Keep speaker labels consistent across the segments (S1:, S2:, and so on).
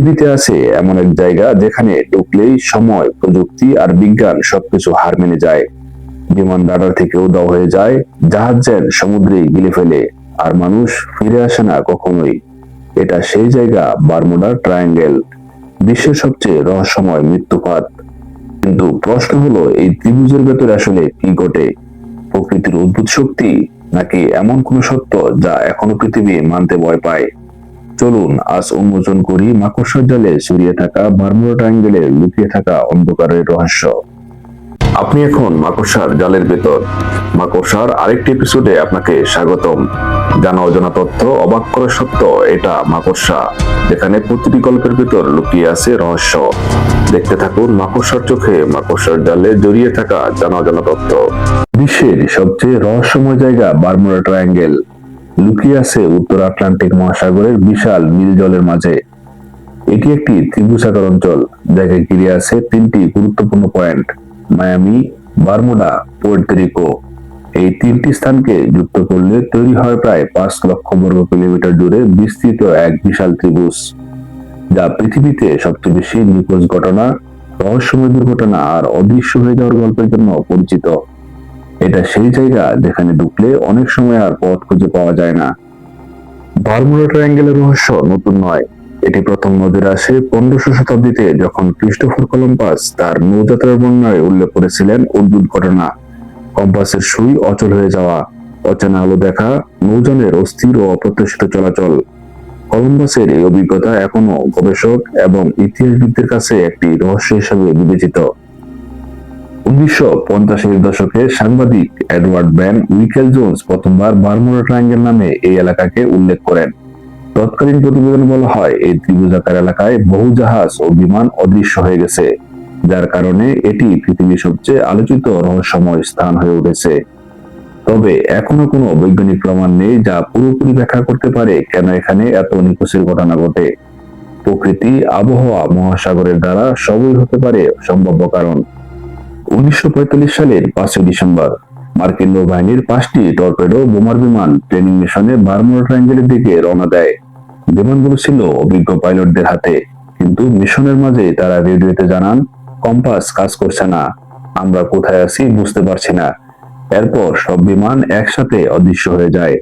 S1: পৃথিবীতে আছে এমন এক জায়গা যেখানে ঢুকলেই সময়, প্রযুক্তি আর বিজ্ঞান সবকিছু হার মেনে যায়। বিমান রাডার থেকে উদাও হয়ে যায়, জাহাজ যেন সমুদ্রে গিলে ফেলে, আর মানুষ ফিরে আসে না কখনোই। এটা সেই জায়গা, বারমুডা ট্রায়াঙ্গেল, বিশ্বের সবচেয়ে রহস্যময় মৃত্যুপাত কিন্তু প্রশ্ন হলো, এই ত্রিভুজের ভেতরে আসলে কি ঘটে? প্রকৃতির অদ্ভুত শক্তি নাকি এমন কোন সত্য যা এখনও পৃথিবী মানতে ভয় পায়? চলুন, আজ উন্মোচন করি মাকড়সার জালে ছড়িয়ে থাকা বারমুডা ট্রায়াঙ্গেলে লুকিয়ে থাকা অন্ধকারের রহস্য। আপনি এখন মাকড়সার জালের ভেতর। মাকড়সার আরেকটি এপিসোডে আপনাকে স্বাগতম। জানা অজানা তথ্য, অবাক করা সত্য, এটা মাকড়সা। যেখানে প্রতিটি গল্পের ভেতর লুকিয়ে আছে রহস্য। দেখতে থাকুন মাকড়সার চোখে মাকড়সার জালে জড়িয়ে থাকা জানা অজানা তথ্য। বিশ্বের সবচেয়ে রহস্যময় জায়গা বারমুডা ট্রায়াঙ্গেল লুকিয়ে আছে উত্তর আটলান্টিক মহাসাগরের বিশাল নীল জলের মাঝে। এটি একটি ত্রিভুজাকার অঞ্চল জায়গায় ঘিরে আছে তিনটি গুরুত্বপূর্ণ পয়েন্ট, মায়ামি, বারমুডা পোর্তরিকো এই তিনটি স্থানকে যুক্ত করলে তৈরি হয় প্রায় পাঁচ লক্ষ বর্গ কিলোমিটার জুড়ে বিস্তৃত এক বিশাল ত্রিভুজ, যা পৃথিবীতে সবচেয়ে বেশি নিখোঁজ ঘটনা, রহস্যময় দুর্ঘটনা আর অদৃশ্য হয়ে যাওয়ার গল্পের জন্য পরিচিত। এটা সেই জায়গা যেখানে ঢুকলে অনেক সময় আর পথ খুঁজে পাওয়া যায় না। বারমুডা ট্রায়াঙ্গেলের রহস্য নতুন নয়। এটি প্রথম নজরে আসে পনেরোশো শতাব্দীতে যখন ক্রিস্টোফার কলম্বাস তার নৌযাত্রার বর্ণনায় উল্লেখ করেছিলেন অদ্ভুত ঘটনা কম্পাসের সুই অচল হয়ে যাওয়া, অচেনা আলো দেখা, নৌযানের অস্থির ও অপ্রত্যাশিত চলাচল। কলম্বাসের এই অভিজ্ঞতা এখনও গবেষক এবং ইতিহাসবিদদের কাছে একটি রহস্য হিসেবে বিবেচিত। উনিশশো পঞ্চাশের দশকে সাংবাদিক এডওয়ার্ড ব্যান উইকেল জোন্স প্রথমবার বারমুডা ট্রায়াঙ্গেল নামে এই এলাকাকে উল্লেখ করেন। তৎকালীন প্রতিবেদন বলা হয়, এই ত্রিভুজাকার এলাকায় বহু জাহাজ ও বিমান অদৃশ্য হয়ে গেছে, যার কারণে এটি পৃথিবীর সবচেয়ে আলোচিত রহস্যময় স্থান হয়ে উঠেছে। তবে এখনও কোনো বৈজ্ঞানিক প্রমাণ নেই যা পুরোপুরি ব্যাখ্যা করতে পারে কেন এখানে এত নিখোঁজের ঘটনা ঘটে। প্রকৃতি, আবহাওয়া, মহাসাগরের দ্বারা সবই হতে পারে সম্ভাব্য কারণ। উনিশশো পঁয়তাল্লিশ সালের পাঁচই ডিসেম্বর, মার্কিন নৌবাহিনীর পাঁচটি টর্পেডো বোমার বিমান ট্রেনিং মিশনে বারমুডা ট্রায়াঙ্গেলের দিকে রওনা দেয়। বিমানগুলো ছিল অভিজ্ঞ পাইলটদের হাতে, কিন্তু মিশনের মাঝে তারা রেডিওতে জানান, কম্পাস কাজ করছে না, আমরা কোথায় আছি বুঝতে পারছি না। এরপর সব বিমান একসাথে অদৃশ্য হয়ে যায়।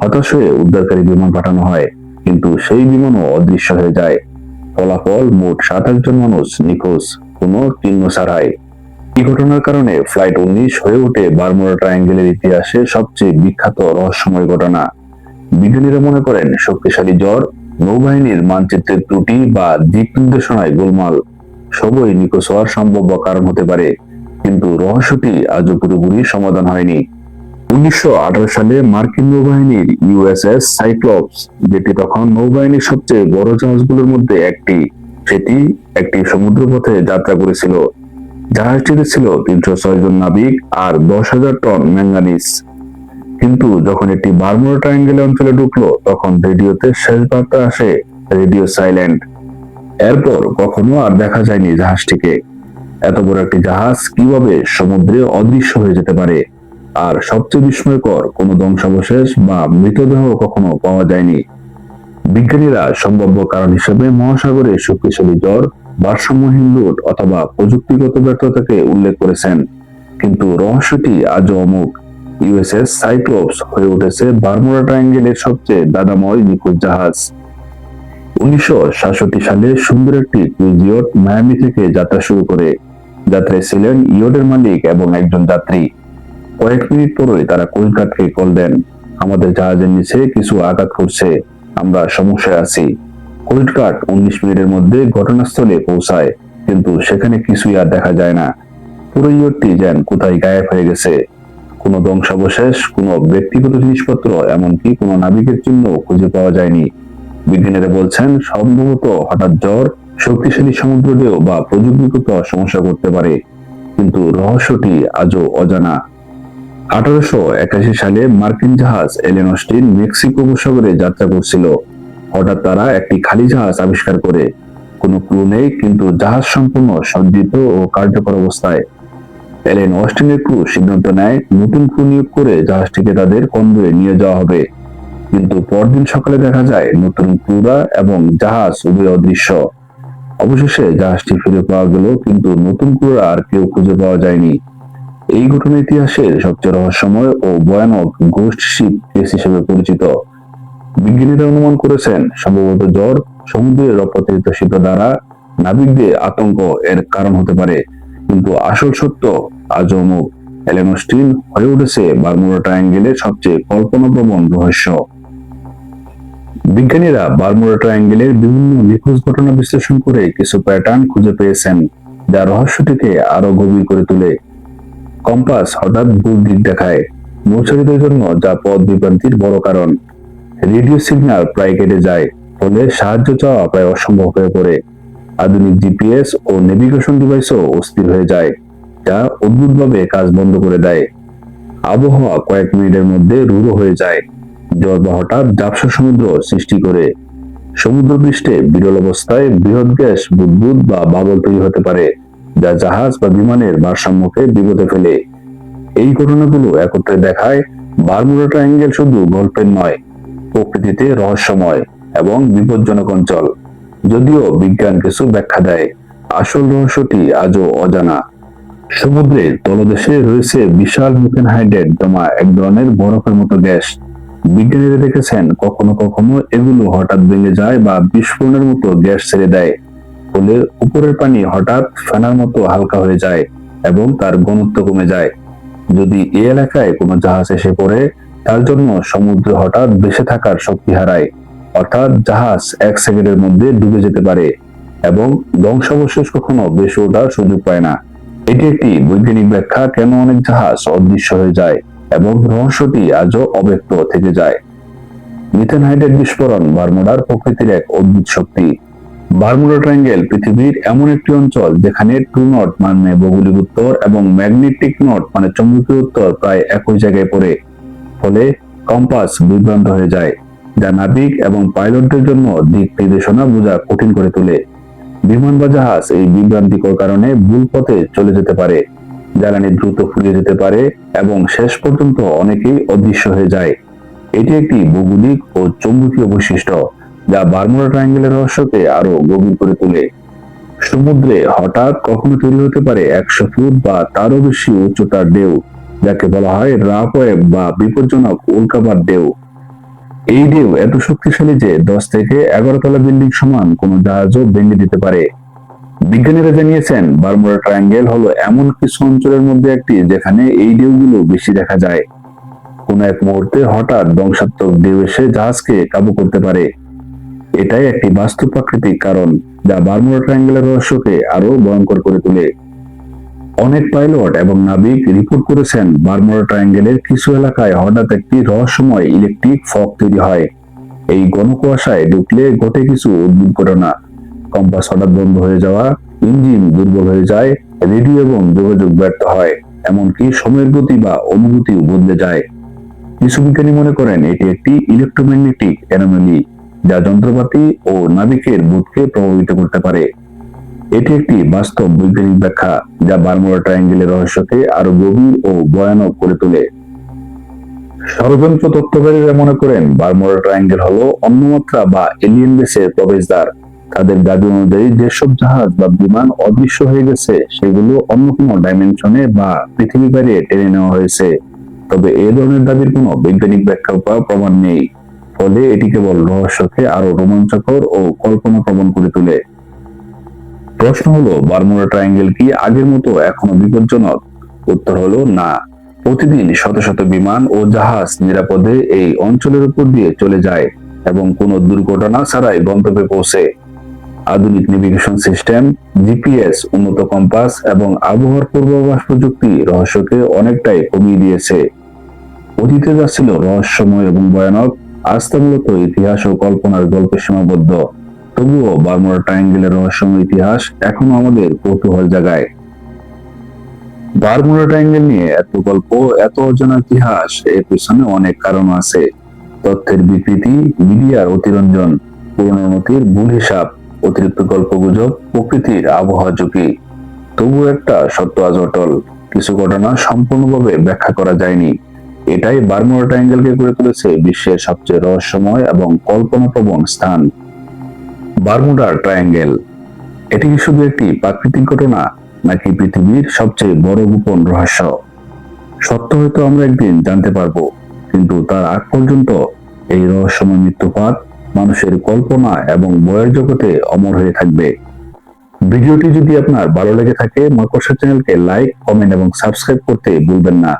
S1: হতাশ হয়ে উদ্ধারকারী বিমান পাঠানো হয়, কিন্তু সেই বিমানও অদৃশ্য হয়ে যায়। ফলাফল মোট সাতাশ জন মানুষ নিখোঁজ, কোনো চিহ্ন ছাড়াই। এই ঘটনার কারণে ফ্লাইট উনিশ হয়ে ওঠে বারমুডা ট্রায়াঙ্গেলের ইতিহাসে সবচেয়ে বিখ্যাত রহস্যময় ঘটনা। বিজ্ঞানীরা মনে করেন, শক্তিশালী জ্বর নৌবাহিনীর মানচিত্রের ত্রুটি বা দিক নির্দেশনায় গোলমাল সবই নিখোঁজ হওয়ার সম্ভাব্য কারণ হতে পারে। কিন্তু রহস্যটি আজও পুরোপুরি সমাধান হয়নি। উনিশশো আঠারো সালে মার্কিন নৌবাহিনীর ইউএসএস সাইক্লপস, যেটি তখন নৌবাহিনীর সবচেয়ে বড় জাহাজগুলোর মধ্যে একটি, সেটি একটি সমুদ্রপথে যাত্রা করেছিল। জাহাজটিতে ছিল তিনশো ছয় জন নাবিক আর দশ হাজার টন ম্যাঙ্গানিজ। কিন্তু যখন এটি বারমুডা ট্রায়াঙ্গেল অঞ্চলে ঢুকলো, তখন রেডিওতে শেষ বার্তা আসে রেডিও সাইলেন্ট। এরপর কখনো আর দেখা যায়নি জাহাজটিকে। এত বড় একটি জাহাজ কীভাবে সমুদ্রে অদৃশ্য হয়ে যেতে পারে? আর সবচেয়ে বিস্ময়কর, কোনো ধ্বংসাবশেষ বা মৃতদেহ কখনো পাওয়া যায়নি। বিজ্ঞানীরা সম্ভাব্য কারণ হিসেবে মহাসাগরে শক্তিশালী জ্বর ভারসাম্যহীন লুট অথবা প্রযুক্তিগত ব্যর্থতাকে উল্লেখ করেছেন। কিন্তু রহস্যটি আজও অমুক ইউএসএস সাইক্লোপস হয়ে উঠেছে বারমুডা ট্রায়াঙ্গেলের সবচেয়ে দাদাময় নিখোঁজ জাহাজ। উনিশশো সালে সুন্দর একটি ক্রুজিয়ট মায়ামি থেকে যাত্রা শুরু করে। যাত্রায় ছিলেন ইয়টের মালিক এবং একজন যাত্রী। কয়েক মিনিট পরই তারা কোলকাটকে কল দেন। আমাদের জাহাজের নিচে কিছু আঘাত করছে। আমরা সমস্যায় আছি। কোল্ডকাট উনিশ মিনিটের মধ্যে ঘটনাস্থলে পৌঁছায়, কিন্তু সেখানে কিছুই আর দেখা যায় না। পুরো ইয়টটি যেন কোথায় গায়েব হয়ে গেছে। কোনো ধ্বংসাবশেষ, কোনো ব্যক্তিগত জিনিসপত্র, এমনকি কোনো নাবিকের চিহ্ন খুঁজে পাওয়া যায়নি। বিজ্ঞানীরা বলছেন, সম্ভবত হঠাৎ জ্বর শক্তিশালী সমুদ্র ঢেউ বা প্রযুক্তিগত সমস্যা করতে পারে, কিন্তু রহস্যটি আজও অজানা। আঠারোশো একাশি সালে মার্কিন জাহাজ এলেন অস্টিন মেক্সিকো উপসাগরে যাত্রা করছিল। হঠাৎ তারা একটি খালি জাহাজ আবিষ্কার করে। কোনো ক্রু নেই, কিন্তু জাহাজ সম্পূর্ণ সজ্জিত ও কার্যকর অবস্থায়। এলেন অস্টিনের ক্রু সিদ্ধান্ত নেয়, নতুন ক্রু নিয়োগ করে জাহাজটিকে তাদের কন্দরে নিয়ে যাওয়া হবে। কিন্তু পরদিন সকালে দেখা যায়, নতুন ক্রুরা এবং জাহাজ উভয় অদৃশ্য। অবশেষে জাহাজটি ফিরে পাওয়া গেল, কিন্তু নতুন ক্রুরা আর কেউ খুঁজে পাওয়া যায়নি। এই ঘটনা ইতিহাসের সবচেয়ে রহস্যময় ও ভয়ানক গোস্ট শিপ কেস হিসেবে পরিচিত। বিজ্ঞানীরা অনুমান করেছেন সম্ভবত জ্বর, সমুদ্রের অপতিত শীত দ্বারা নাবিকদের আতঙ্ক এর কারণ হতে পারে। কিন্তু আসল সত্য, আজও অমুক এলেনোস্টিন হয়ে উঠেছে বারমুডা ট্রায়াঙ্গেলের সবচেয়ে কল্পনাপ্রবণ রহস্য। বিজ্ঞানীরা বারমুডা ট্রায়াঙ্গেলের বিভিন্ন নিখোঁজ ঘটনা বিশ্লেষণ করে কিছু প্যাটার্ন খুঁজে পেয়েছেন, যা রহস্যটিকে আরও গভীর করে তোলে। কম্পাস হঠাৎ ভুল দিক দেখায়। নৌচারীদের জন্য যা পথ বিভ্রান্তির বড় কারণ। রেডিও সিগন্যাল প্রায় কেটে যায়, ফলে সাহায্য চাওয়া প্রায় অসম্ভব হয়ে পড়ে। আধুনিক জিপিএস ও নেভিগেশন ডিভাইসও অস্থির হয়ে যায়, যা অদ্ভুতভাবে কাজ বন্ধ করে দেয়। আবহাওয়া কয়েক মিনিটের মধ্যে রূঢ় হয়ে যায় জ্বর বা হঠাৎ সমুদ্র সৃষ্টি করে। সমুদ্র পৃষ্ঠে বিরল অবস্থায় বৃহৎ গ্যাস, বুদবুদ বা বাবল তৈরি হতে পারে, যা জাহাজ বা বিমানের ভারসাম্যকে বিপদে ফেলে। এই ঘটনাগুলো একত্রে দেখায় বারমুডা ট্রায়াঙ্গেল শুধু গল্পের নয় প্রকৃতিতে রহস্যময় এবং বিপজ্জনক অঞ্চল। যদিও বিজ্ঞান কিছু ব্যাখ্যা দেয়, আসল রহস্যটি আজও অজানা। সমুদ্রের তলদেশে রয়েছে বিশাল মিথেন হাইড্রেট জমা এক ধরনের বরফের মতো গ্যাস। বিজ্ঞানীরা দেখেছেন, কখনো কখনো এগুলো হঠাৎ ভেঙে যায় বা বিস্ফোরণের মতো গ্যাস ছেড়ে দেয়। ফলে উপরের পানি হঠাৎ ফেনার মতো হালকা হয়ে যায় এবং তার ঘনত্ব কমে যায়। যদি এই এলাকায় কোনো জাহাজ এসে পড়ে তার জন্য সমুদ্র হঠাৎ বেঁচে থাকার শক্তি হারায়, অর্থাৎ জাহাজ এক সেকেন্ডের মধ্যে ডুবে যেতে পারে এবং ধ্বংসাবশেষ কখনো বেশি ওঠার সুযোগ পায় না। এটি একটি বৈজ্ঞানিক ব্যাখ্যা কেন অনেক জাহাজ অদৃশ্য হয়ে যায় এবং রহস্যটি আজও অব্যক্ত থেকে যায়। মিথেন হাইড্রেট বিস্ফোরণ বারমুডার প্রকৃতির এক অদ্ভুত শক্তি। বারমুডা ট্রায়াঙ্গেল পৃথিবীর এমন একটি অঞ্চল যেখানে ট্রু নট মানে ভৌগোলিক উত্তর এবং ম্যাগনেটিক নট মানে চৌম্বকীয় উত্তর প্রায় একই জায়গায় পড়ে। ফলে কম্পাস বিভ্রান্ত হয়ে যায়, যা নাবিক এবং পাইলটদের জন্য দিক নির্দেশনা বোঝা কঠিন করে তোলে। বিমান বা জাহাজ এই বিভ্রান্তিকর কারণে ভুল পথে চলে যেতে পারে। জ্বালানি দ্রুত ফুরিয়ে যেতে পারে এবং শেষ পর্যন্ত অনেকেই অদৃশ্য হয়ে যায়। এটি একটি ভৌগোলিক ও চৌম্বকীয় বৈশিষ্ট্য, যা বারমুডা ট্রায়াঙ্গেলের রহস্যকে আরও গভীর করে তোলে। সমুদ্রে হঠাৎ কখনো তৈরি হতে পারে একশো ফুট বা তারও বেশি উচ্চতার ঢেউ। যাকে বলা হয় রাফ বা বিপজ্জনক উল্কাপাত ঢেউ। এই ঢেউ এত শক্তিশালী যে দশ থেকে এগারো তলা বিল্ডিং সমান কোনো জাহাজও ভেঙে দিতে পারে। বিজ্ঞানীরা জানিয়েছেন, বারমুডা ট্রায়াঙ্গেল হলো এমন কিছু অঞ্চলের মধ্যে একটি যেখানে এই ঢেউগুলো বেশি দেখা যায়। কোন এক মুহূর্তে হঠাৎ ধ্বংসাত্মক ঢেউ এসে জাহাজকে কাবু করতে পারে। এটাই একটি বাস্তব প্রাকৃতিক কারণ, যা বারমুডা ট্রায়াঙ্গেলের রহস্যকে আরও ভয়ঙ্কর করে তোলে। অনেক পাইলট এবং নাবিক রিপোর্ট করেছেন বারমুডা ট্রায়াঙ্গেলের কিছু এলাকায় হঠাৎ একটি রহস্যময় ইলেকট্রিক ফগ তৈরি হয়। এই ঘন কুয়াশায় ঢুকলে ঘটে কিছু অদ্ভুত ঘটনা। কম্পাস হঠাৎ বন্ধ হয়ে যাওয়া, ইঞ্জিন দুর্বল হয়ে যায়, রেডিও এবং যোগাযোগ ব্যর্থ হয়, এমনকি সময়ের গতি বা অনুভূতিও বদলে যায়। কিছু বিজ্ঞানী মনে করেন এটি একটি ইলেকট্রোম্যাগনেটিক অ্যানোমালি যা যন্ত্রপাতি ও নাবিকের বোধকে প্রভাবিত করতে পারে। এটি একটি বাস্তব বৈজ্ঞানিক ব্যাখ্যা যা বারমুডা ট্রায়াঙ্গেলের রহস্যকে আরও গভীর ও ভয়ানক করে তোলে। ষড়যন্ত্র তত্ত্বকারীরা মনে করেন বারমুডা ট্রায়াঙ্গেল হলো অন্যমাত্রা বা এলিয়েন দেশের প্রবেশদ্বার। তাদের দাবি অনুযায়ী যেসব জাহাজ বা বিমান অদৃশ্য হয়ে গেছে, সেগুলো অন্য কোনো ডাইমেনশনে বা পৃথিবী বাইরে টেনে নেওয়া হয়েছে। তবে এ ধরনের দাবির কোনো বৈজ্ঞানিক ব্যাখ্যা বা প্রমাণ নেই। ফলে এটি কেবল রহস্যকে আরও রোমাঞ্চকর ও কল্পনা প্রবণ করে তোলে। প্রশ্ন হলো, বারমুডা ট্রায়াঙ্গেল কি আগের মতো এখনও বিপজ্জনক? উত্তর হলো না। প্রতিদিন শত শত বিমান ও জাহাজ নিরাপদে এই অঞ্চলের উপর দিয়ে চলে যায় এবং কোনো দুর্ঘটনা ছাড়াই গন্তব্যে পৌঁছে। আধুনিক নেভিগেশন সিস্টেম জিপিএস উন্নত কম্পাস এবং আবহাওয়ার পূর্বাভাস প্রযুক্তি রহস্যকে অনেকটাই কমিয়ে দিয়েছে। অতীতে যা ছিল রহস্যময় এবং ভয়ানক তা মূলত ইতিহাস ও কল্পনার গল্পে সীমাবদ্ধ। তবুও বারমুডা ট্রায়াঙ্গেলের রহস্যময় ইতিহাস এখনও আমাদের কৌতূহল জাগায়। বারমুডা ট্রায়াঙ্গেল নিয়ে এত গল্প, এত অজানা ইতিহাস এর পিছনে অনেক কারণ আছে। তথ্যের বিকৃতি, মিডিয়ার অতিরঞ্জন, পুরনো নথির ভুল হিসাব, অতিরিক্ত গল্প গুজব প্রকৃতির আবহাওয়া ঝুঁকি। তবু একটা সত্য আজ অটল, কিছু ঘটনা সম্পূর্ণভাবে ব্যাখ্যা করা যায়নি। এটাই বারমুডা ট্রায়াঙ্গেলকে করে তুলেছে বিশ্বের সবচেয়ে রহস্যময় এবং কল্পনাপ্রবণ স্থান। Bermuda Triangle. এটি কি শুধু একটি প্রাকৃতিক ঘটনা, নাকি পৃথিবীর সবচেয়ে বড় গোপন রহস্য? সত্য হয়তো আমরা একদিন জানতে পারব, কিন্তু তার আগ পর্যন্ত এই রহস্যময় মৃত্যুপাত মানুষের কল্পনা এবং বয়ের জগতে অমর হয়ে থাকবে। ভিডিওটি যদি আপনার ভালো লেগে থাকে মাকড়সা চ্যানেলকে লাইক, কমেন্ট এবং সাবস্ক্রাইব করতে ভুলবেন না।